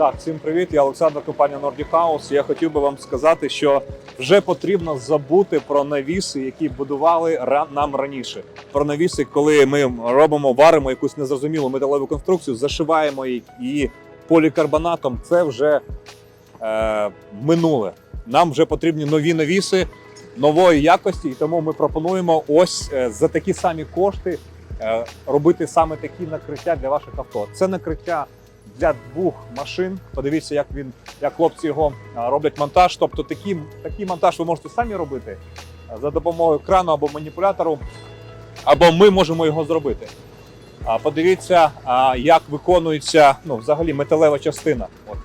Так, всім привіт. Я Олександр, компанія Nordic House. Я хотів би вам сказати, що вже потрібно забути про навіси, які будували нам раніше. Про навіси, коли ми робимо, варимо якусь незрозумілу металеву конструкцію, зашиваємо її- полікарбонатом. Це вже е, минуле. Нам вже потрібні нові навіси нової якості, і тому ми пропонуємо ось е, за такі самі кошти е, робити саме такі накриття для ваших авто. Це накриття для двох машин. Подивіться, як він, як хлопці його роблять монтаж. Тобто такий, такий монтаж ви можете самі робити за допомогою крану або маніпулятору, або ми можемо його зробити. Подивіться, як виконується ну, взагалі металева частина. От.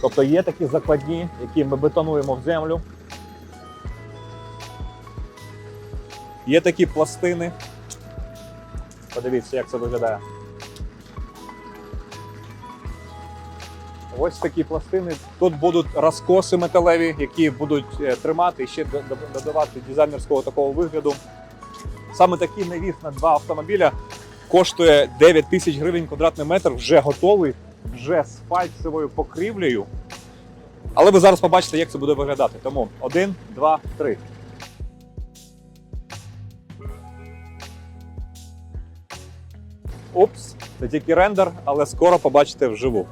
Тобто є такі закладні, які ми бетонуємо в землю. Є такі пластини. Подивіться, як це виглядає. Ось такі пластини. Тут будуть розкоси металеві, які будуть е, тримати і ще додавати дизайнерського такого вигляду. Саме такий навіс на два автомобіля коштує 9 тисяч гривень квадратний метр, вже готовий, вже з фальцевою покрівлею. Але ви зараз побачите, як це буде виглядати. Тому один, два, три. Упс, це тільки рендер, але скоро побачите вживу.